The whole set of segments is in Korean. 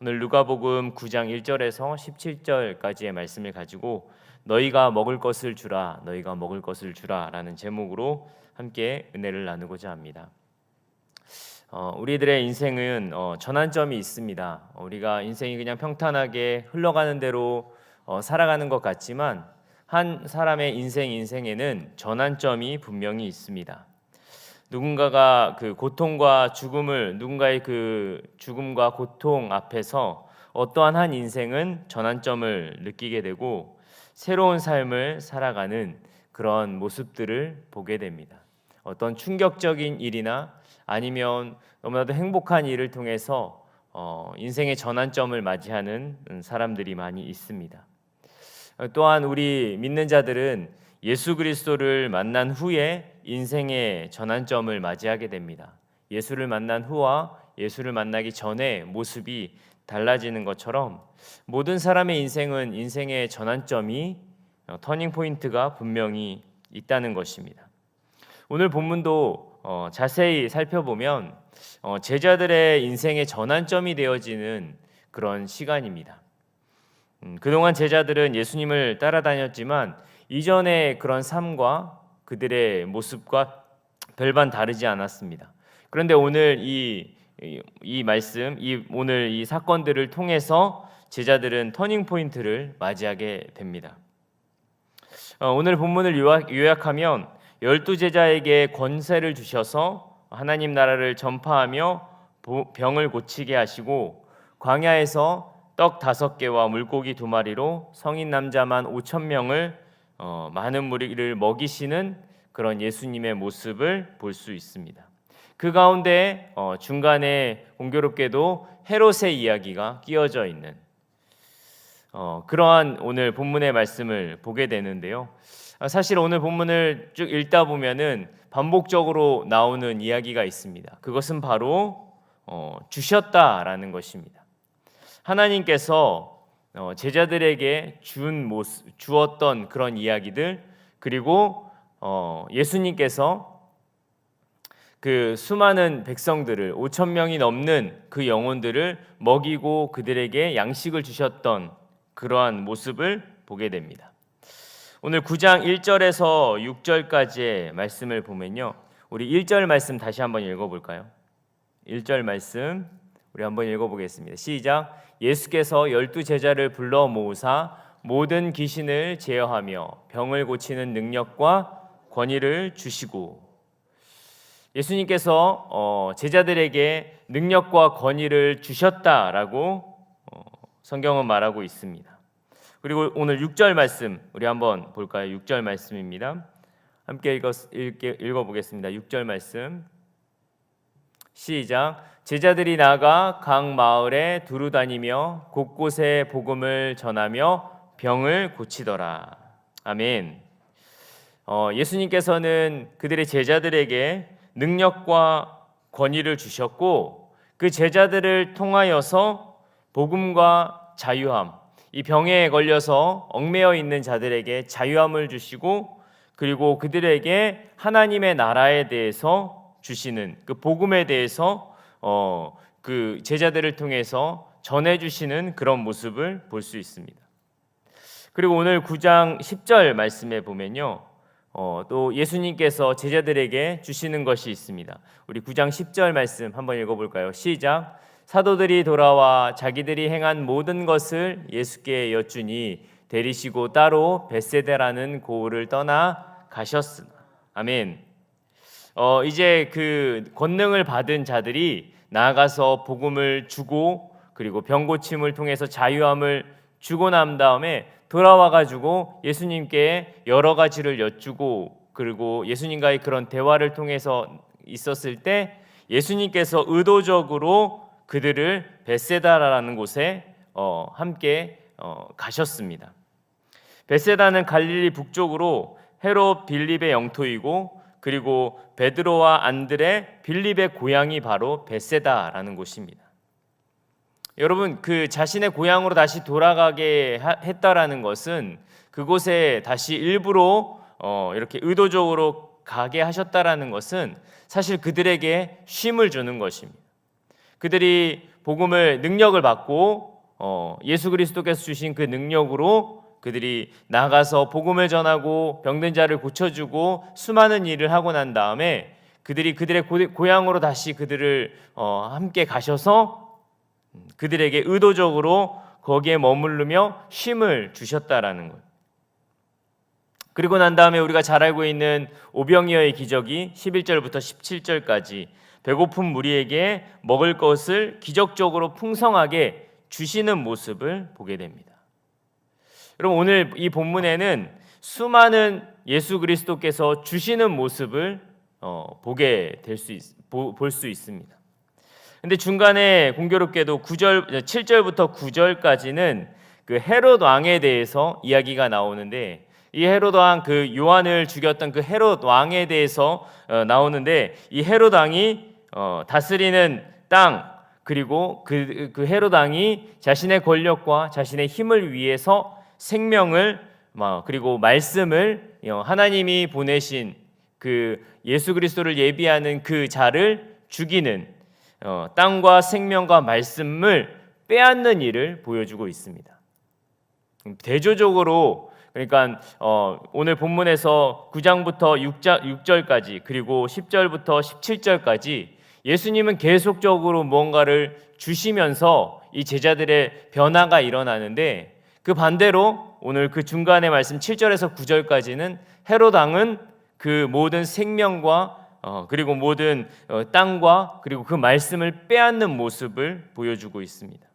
오늘 누가복음 9장 1절에서 17절까지의 말씀을 가지고 너희가 먹을 것을 주라 너희가 먹을 것을 주라라는 제목으로 함께 은혜를 나누고자 합니다. 어, 우리들의 인생은 어, 전환점이 있습니다. 어, 우리가 인생이 그냥 평탄하게 흘러가는 대로 어, 살아가는 것 같지만 한 사람의 인생 인생에는 전환점이 분명히 있습니다. 누군가가 그 고통과 죽음을 누군가의 그 죽음과 고통 앞에서 어떠한 한 인생은 전환점을 느끼게 되고 새로운 삶을 살아가는 그런 모습들을 보게 됩니다. 어떤 충격적인 일이나 아니면 너무나도 행복한 일을 통해서 어, 인생의 전환점을 맞이하는 사람들이 많이 있습니다. 또한 우리 믿는 자들은 예수 그리스도를 만난 후에 인생의 전환점을 맞이하게 됩니다. 예수를 만난 후와 예수를 만나기 전에 모습이 달라지는 것처럼 모든 사람의 인생은 인생의 전환점이 어, 터닝 포인트가 분명히 있다는 것입니다. 오늘 본문도 어, 자세히 살펴보면 어, 제자들의 인생의 전환점이 되어지는 그런 시간입니다. 음, 그동안 제자들은 예수님을 따라다녔지만 이전의 그런 삶과 그들의 모습과 별반 다르지 않았습니다. 그런데 오늘 이, 이, 이 말씀, 이 오늘 이 사건들을 통해서 제자들은 터닝 포인트를 맞이하게 됩니다. 어, 오늘 본문을 요약, 요약하면 열두 제자에게 권세를 주셔서 하나님 나라를 전파하며 병을 고치게 하시고 광야에서 떡 다섯 개와 물고기 두 마리로 성인 남자만 오천 명을 어, 많은 무리를 먹이시는 그런 예수님의 모습을 볼 수 있습니다. 그 가운데 어, 중간에 공교롭게도 헤롯의 이야기가 끼어져 있는 어, 그러한 오늘 본문의 말씀을 보게 되는데요. 아, 사실 오늘 본문을 쭉 읽다 보면은 반복적으로 나오는 이야기가 있습니다. 그것은 바로 어, 주셨다라는 것입니다. 하나님께서 어, 제자들에게 준 모습, 주었던 그런 이야기들 그리고 어, 예수님께서 그 수많은 백성들을 5천 명이 넘는 그 영혼들을 먹이고 그들에게 양식을 주셨던 그러한 모습을 보게 됩니다. 오늘 9장 1절에서 6절까지의 말씀을 보면요. 우리 1절 말씀 다시 한번 읽어 볼까요? 1절 말씀 우리 한번 읽어 보겠습니다. 시작. 예수께서 열두 제자를 불러 모으사 모든 귀신을 제어하며 병을 고치는 능력과 권위를 주시고 예수님께서 어, 제자들에게 능력과 권위를 주셨다라고 어, 성경은 말하고 있습니다. 그리고 오늘 6절 말씀 우리 한번 볼까요? 6절 말씀입니다. 함께 읽어 보겠습니다. 6절 말씀 시작 제자들이 나가 각 마을에 두루 다니며 곳곳에 복음을 전하며 병을 고치더라. 아멘. 어, 예수님께서는 그들의 제자들에게 능력과 권위를 주셨고 그 제자들을 통하여서 복음과 자유함, 이 병에 걸려서 얽매여 있는 자들에게 자유함을 주시고 그리고 그들에게 하나님의 나라에 대해서 주시는 그 복음에 대해서 어, 그 제자들을 통해서 전해 주시는 그런 모습을 볼 수 있습니다. 그리고 오늘 9장 10절 말씀에 보면요. 어, 또 예수님께서 제자들에게 주시는 것이 있습니다. 우리 9장 10절 말씀 한번 읽어 볼까요? 시작. 사도들이 돌아와 자기들이 행한 모든 것을 예수께 여쭈니 데리시고 따로 베세데라는 고을을 떠나 가셨으나 아멘. 어, 이제 그 권능을 받은 자들이 나아가서 복음을 주고 그리고 병 고침을 통해서 자유함을 주고 난 다음에 돌아와 가지고 예수님께 여러 가지를 여쭈고 그리고 예수님과의 그런 대화를 통해서 있었을 때 예수님께서 의도적으로 그들을 베세다라는 곳에 어, 함께 어, 가셨습니다. 베세다는 갈릴리 북쪽으로 헤롯 빌립의 영토이고 그리고 베드로와 안드레 빌립의 고향이 바로 베세다라는 곳입니다. 여러분 그 자신의 고향으로 다시 돌아가게 했다라는 것은 그곳에 다시 일부러 어, 이렇게 의도적으로 가게 하셨다라는 것은 사실 그들에게 쉼을 주는 것입니다. 그들이 복음을 능력을 받고 어, 예수 그리스도께서 주신 그 능력으로 그들이 나가서 복음을 전하고 병든 자를 고쳐주고 수많은 일을 하고 난 다음에 그들이 그들의 고- 고향으로 다시 그들을 어, 함께 가셔서 그들에게 의도적으로 거기에 머무르며 쉼을 주셨다라는 것. 그리고 난 다음에 우리가 잘 알고 있는 오병이어의 기적이 11절부터 17절까지 배고픈 무리에게 먹을 것을 기적적으로 풍성하게 주시는 모습을 보게 됩니다. 여러분 오늘 이 본문에는 수많은 예수 그리스도께서 주시는 모습을 어, 보게 될수볼 수 있습니다. 근데 중간에 공교롭게도 9절 7절부터 9절까지는 그 헤롯 왕에 대해서 이야기가 나오는데 이 헤롯 왕 그 요한을 죽였던 그 헤롯 왕에 대해서 어, 나오는데 이 헤롯 왕이 어, 다스리는 땅 그리고 그, 그 헤롯 왕이 자신의 권력과 자신의 힘을 위해서 생명을 막 그리고 말씀을 어, 하나님이 보내신 그 예수 그리스도를 예비하는 그 자를 죽이는 어, 땅과 생명과 말씀을 빼앗는 일을 보여주고 있습니다. 대조적으로 그러니까 어, 오늘 본문에서 9장부터 6장, 6절까지 그리고 10절부터 17절까지 예수님은 계속적으로 무언가를 주시면서 이 제자들의 변화가 일어나는데 그 반대로 오늘 그 중간의 말씀 7절에서 9절까지는 헤롯 왕은 그 모든 생명과 어, 그리고 모든 어, 땅과 그리고 그 말씀을 빼앗는 모습을 보여주고 있습니다.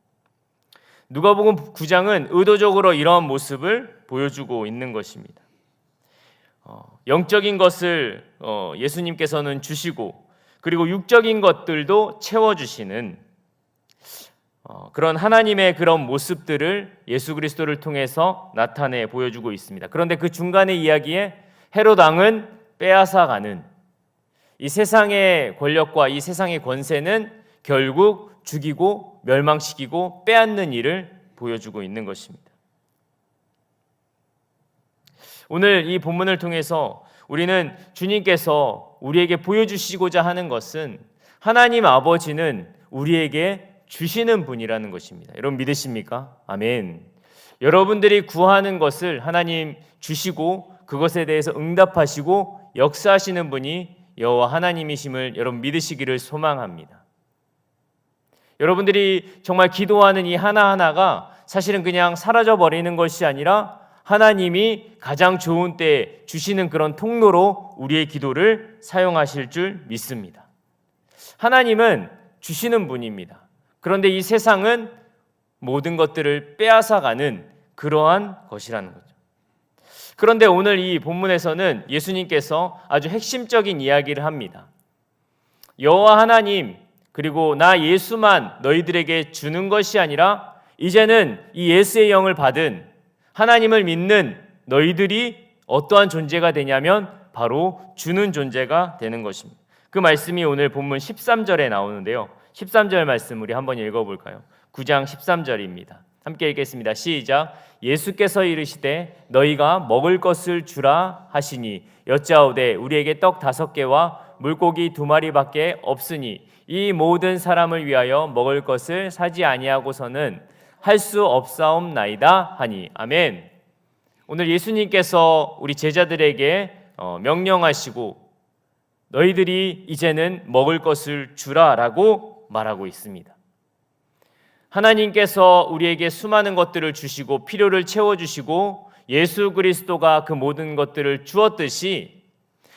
누가복음 9장은 의도적으로 이러한 모습을 보여주고 있는 것입니다. 어, 영적인 것을 어, 예수님께서는 주시고 그리고 육적인 것들도 채워 주시는 어, 그런 하나님의 그런 모습들을 예수 그리스도를 통해서 나타내 보여주고 있습니다. 그런데 그 중간의 이야기에 헤롯 왕은 빼앗아 가는 이 세상의 권력과 이 세상의 권세는 결국 죽이고 멸망시키고 빼앗는 일을 보여주고 있는 것입니다. 오늘 이 본문을 통해서 우리는 주님께서 우리에게 보여주시고자 하는 것은 하나님 아버지는 우리에게 주시는 분이라는 것입니다. 여러분 믿으십니까? 아멘. 여러분들이 구하는 것을 하나님 주시고 그것에 대해서 응답하시고 역사하시는 분이 여호와 하나님이심을 여러분 믿으시기를 소망합니다. 여러분들이 정말 기도하는 이 하나하나가 사실은 그냥 사라져 버리는 것이 아니라 하나님이 가장 좋은 때 주시는 그런 통로로 우리의 기도를 사용하실 줄 믿습니다. 하나님은 주시는 분입니다. 그런데 이 세상은 모든 것들을 빼앗아가는 그러한 것이라는 거죠. 그런데 오늘 이 본문에서는 예수님께서 아주 핵심적인 이야기를 합니다. 여호와 하나님 그리고 나 예수만 너희들에게 주는 것이 아니라 이제는 이 예수의 영을 받은 하나님을 믿는 너희들이 어떠한 존재가 되냐면 바로 주는 존재가 되는 것입니다. 그 말씀이 오늘 본문 13절에 나오는데요. 13절 말씀 우리 한번 읽어 볼까요? 9장 13절입니다. 함께 읽겠습니다. 시작. 예수께서 이르시되 너희가 먹을 것을 주라 하시니 여짜오되 우리에게 떡 다섯 개와 물고기 두 마리밖에 없으니 이 모든 사람을 위하여 먹을 것을 사지 아니하고서는 할 수 없사옵나이다 하니 아멘. 오늘 예수님께서 우리 제자들에게 어, 명령하시고 너희들이 이제는 먹을 것을 주라라고 말하고 있습니다. 하나님께서 우리에게 수많은 것들을 주시고 필요를 채워 주시고 예수 그리스도가 그 모든 것들을 주었듯이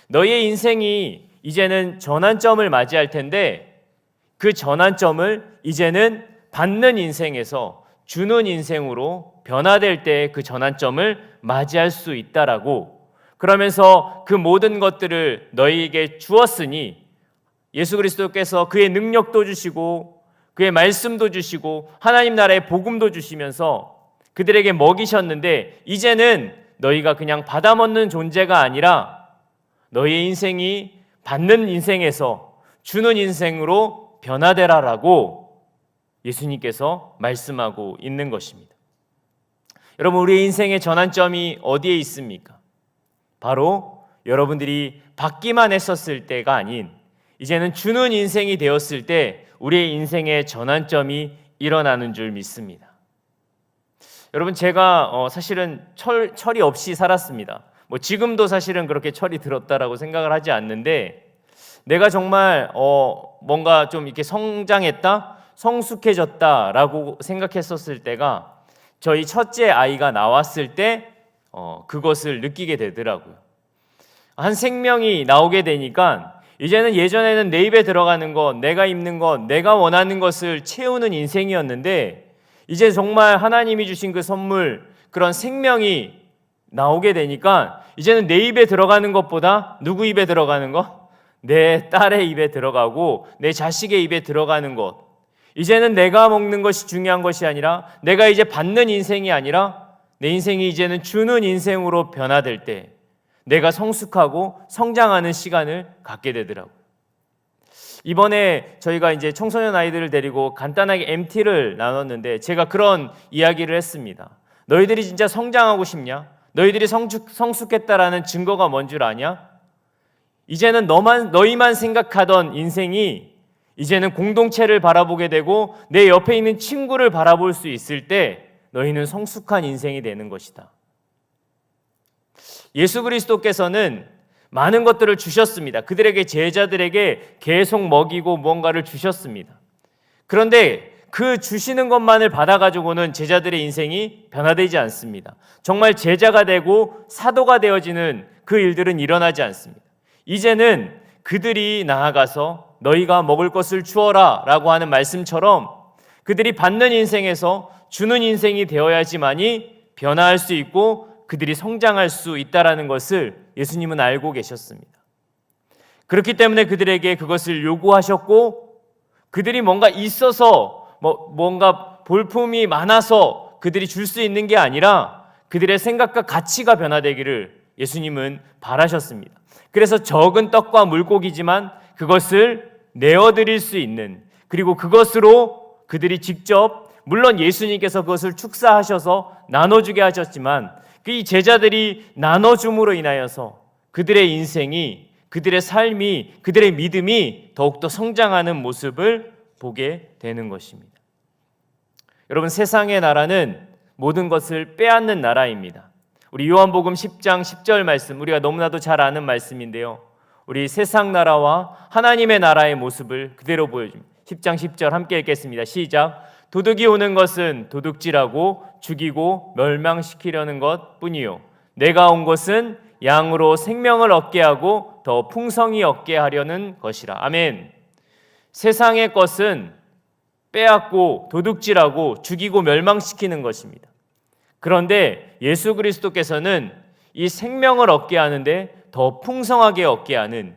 너의 인생이 이제는 전환점을 맞이할 텐데 그 전환점을 이제는 받는 인생에서 주는 인생으로 변화될 때 그 전환점을 맞이할 수 있다라고 그러면서 그 모든 것들을 너희에게 주었으니 예수 그리스도께서 그의 능력도 주시고 그의 말씀도 주시고 하나님 나라의 복음도 주시면서 그들에게 먹이셨는데 이제는 너희가 그냥 받아 먹는 존재가 아니라 너희의 인생이 받는 인생에서 주는 인생으로 변화되라라고 예수님께서 말씀하고 있는 것입니다. 여러분 우리의 인생의 전환점이 어디에 있습니까? 바로 여러분들이 받기만 했었을 때가 아닌 이제는 주는 인생이 되었을 때 우리의 인생의 전환점이 일어나는 줄 믿습니다. 여러분 제가 어, 사실은 철, 철이 없이 살았습니다. 뭐 지금도 사실은 그렇게 철이 들었다라고 생각을 하지 않는데 내가 정말 어, 뭔가 좀 이렇게 성장했다, 성숙해졌다라고 생각했었을 때가 저희 첫째 아이가 나왔을 때 어, 그것을 느끼게 되더라고요. 한 생명이 나오게 되니까 이제는 예전에는 내 입에 들어가는 것, 내가 입는 것, 내가 원하는 것을 채우는 인생이었는데 이제 정말 하나님이 주신 그 선물, 그런 생명이 나오게 되니까 이제는 내 입에 들어가는 것보다 누구 입에 들어가는 것? 내 딸의 입에 들어가고 내 자식의 입에 들어가는 것. 이제는 내가 먹는 것이 중요한 것이 아니라 내가 이제 받는 인생이 아니라 내 인생이 이제는 주는 인생으로 변화될 때 내가 성숙하고 성장하는 시간을 갖게 되더라고요. 이번에 저희가 이제 청소년 아이들을 데리고 간단하게 MT를 나눴는데 제가 그런 이야기를 했습니다. 너희들이 진짜 성장하고 싶냐? 너희들이 성숙, 성숙했다라는 증거가 뭔 줄 아냐? 이제는 너만 너희만 생각하던 인생이 이제는 공동체를 바라보게 되고 내 옆에 있는 친구를 바라볼 수 있을 때 너희는 성숙한 인생이 되는 것이다. 예수 그리스도께서는 많은 것들을 주셨습니다. 그들에게 제자들에게 계속 먹이고 무언가를 주셨습니다. 그런데 그 주시는 것만을 받아가지고는 제자들의 인생이 변화되지 않습니다. 정말 제자가 되고 사도가 되어지는 그 일들은 일어나지 않습니다. 이제는 그들이 나아가서 너희가 먹을 것을 주어라 라고 하는 말씀처럼 그들이 받는 인생에서 주는 인생이 되어야지만이 변화할 수 있고 그들이 성장할 수 있다라는 것을 예수님은 알고 계셨습니다. 그렇기 때문에 그들에게 그것을 요구하셨고 그들이 뭔가 있어서 뭐 뭔가 볼품이 많아서 그들이 줄 수 있는 게 아니라 그들의 생각과 가치가 변화되기를 예수님은 바라셨습니다. 그래서 적은 떡과 물고기지만 그것을 내어 드릴 수 있는 그리고 그것으로 그들이 직접 물론 예수님께서 그것을 축사하셔서 나눠주게 하셨지만 그 제자들이 나눠줌으로 인하여서 그들의 인생이 그들의 삶이 그들의 믿음이 더욱더 성장하는 모습을 보게 되는 것입니다. 여러분 세상의 나라는 모든 것을 빼앗는 나라입니다. 우리 요한복음 10장 10절 말씀 우리가 너무나도 잘 아는 말씀인데요. 우리 세상 나라와 하나님의 나라의 모습을 그대로 보여줍니다. 10장 10절 함께 읽겠습니다. 시작. 도둑이 오는 것은 도둑질하고 죽이고 멸망시키려는 것 뿐이요. 내가 온 것은 양으로 생명을 얻게 하고 더 풍성히 얻게 하려는 것이라. 아멘. 세상의 것은 빼앗고 도둑질하고 죽이고 멸망시키는 것입니다. 그런데 예수 그리스도께서는 이 생명을 얻게 하는데 더 풍성하게 얻게 하는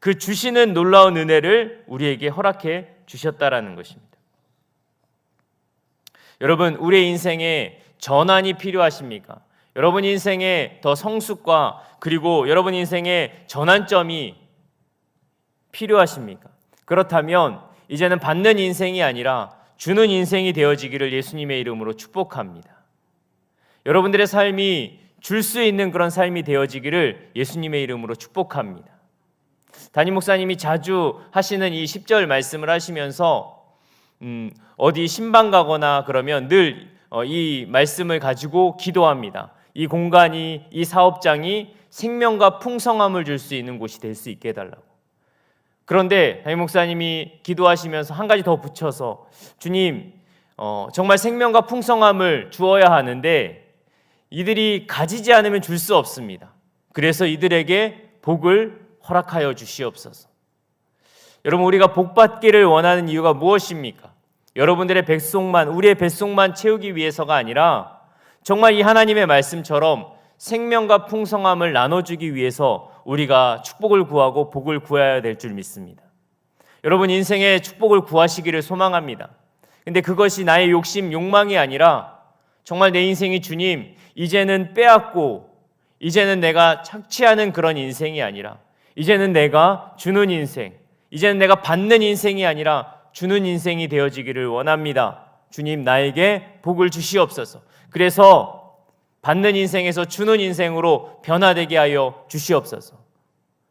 그 주시는 놀라운 은혜를 우리에게 허락해 주셨다라는 것입니다. 여러분, 우리의 인생에 전환이 필요하십니까? 여러분 인생에 더 성숙과 그리고 여러분 인생에 전환점이 필요하십니까? 그렇다면 이제는 받는 인생이 아니라 주는 인생이 되어지기를 예수님의 이름으로 축복합니다. 여러분들의 삶이 줄 수 있는 그런 삶이 되어지기를 예수님의 이름으로 축복합니다. 담임 목사님이 자주 하시는 이 10절 말씀을 하시면서 음, 어디 신방 가거나 그러면 늘이 어, 말씀을 가지고 기도합니다. 이 공간이 이 사업장이 생명과 풍성함을 줄 수 있는 곳이 될 수 있게 해달라고. 그런데 담임 목사님이 기도하시면서 한 가지 더 붙여서 주님 어, 정말 생명과 풍성함을 주어야 하는데 이들이 가지지 않으면 줄 수 없습니다. 그래서 이들에게 복을 허락하여 주시옵소서. 여러분 우리가 복 받기를 원하는 이유가 무엇입니까? 여러분들의 백속만 우리의 뱃속만 채우기 위해서가 아니라 정말 이 하나님의 말씀처럼 생명과 풍성함을 나눠주기 위해서 우리가 축복을 구하고 복을 구해야 될 줄 믿습니다. 여러분 인생의 축복을 구하시기를 소망합니다. 근데 그것이 나의 욕심, 욕망이 아니라 정말 내 인생이 주님, 이제는 빼앗고 이제는 내가 착취하는 그런 인생이 아니라 이제는 내가 주는 인생, 이제는 내가 받는 인생이 아니라 주는 인생이 되어지기를 원합니다. 주님 나에게 복을 주시옵소서. 그래서 받는 인생에서 주는 인생으로 변화되게 하여 주시옵소서.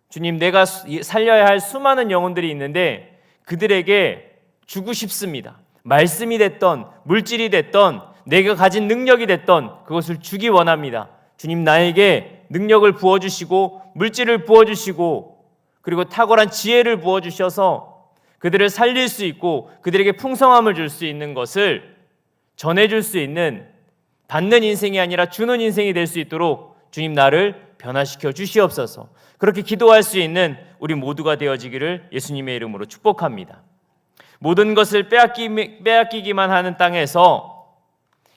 주님, 내가 수- 살려야 할 수많은 영혼들이 있는데 그들에게 주고 싶습니다. 말씀이 됐던, 물질이 됐던, 내가 가진 능력이 됐던 그것을 주기 원합니다. 주님, 나에게 능력을 부어 주시고, 물질을 부어 주시고, 그리고 탁월한 지혜를 부어 주셔서 그들을 살릴 수 있고, 그들에게 풍성함을 줄 수 있는 것을 전해 줄 수 있는 받는 인생이 아니라 주는 인생이 될 수 있도록 주님 나를 변화시켜 주시옵소서. 그렇게 기도할 수 있는 우리 모두가 되어지기를 예수님의 이름으로 축복합니다. 모든 것을 빼앗기, 빼앗기기만 하는 땅에서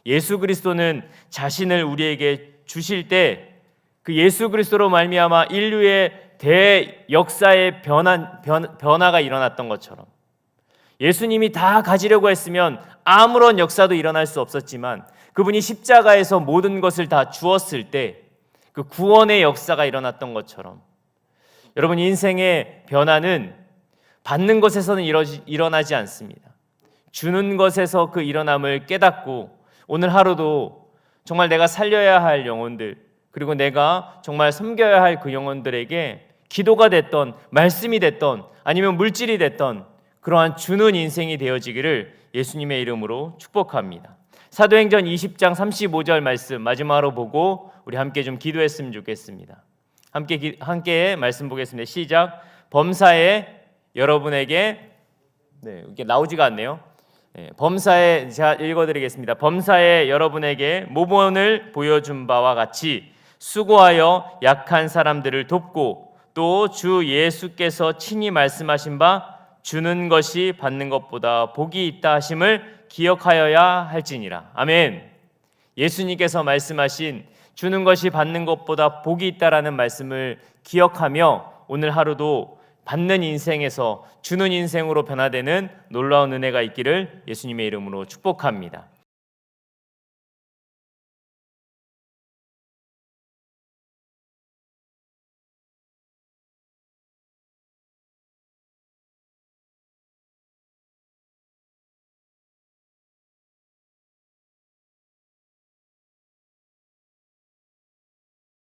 예수 그리스도는 자신을 우리에게 주실 때 그 예수 그리스도로 말미암아 인류의 대역사의 변화, 변, 변화가 일어났던 것처럼 예수님이 다 가지려고 했으면 아무런 역사도 일어날 수 없었지만 그분이 십자가에서 모든 것을 다 주었을 때 그 구원의 역사가 일어났던 것처럼 여러분 인생의 변화는 받는 것에서는 이러지, 일어나지 않습니다. 주는 것에서 그 일어남을 깨닫고 오늘 하루도 정말 내가 살려야 할 영혼들 그리고 내가 정말 섬겨야 할 그 영혼들에게 기도가 됐던 말씀이 됐던 아니면 물질이 됐던 그러한 주는 인생이 되어지기를 예수님의 이름으로 축복합니다. 사도행전 20장 35절 말씀 마지막으로 보고 우리 함께 좀 기도했으면 좋겠습니다. 함께 기, 함께 말씀 보겠습니다. 시작. 범사에 여러분에게 네, 이게 나오지가 않네요. 네, 범사에 제가 읽어드리겠습니다. 범사에 여러분에게 모본을 보여준 바와 같이 수고하여 약한 사람들을 돕고 또 주 예수께서 친히 말씀하신 바 주는 것이 받는 것보다 복이 있다 하심을 기억하여야 할지니라. 아멘. 예수님께서 말씀하신 주는 것이 받는 것보다 복이 있다라는 말씀을 기억하며 오늘 하루도 받는 인생에서 주는 인생으로 변화되는 놀라운 은혜가 있기를 예수님의 이름으로 축복합니다.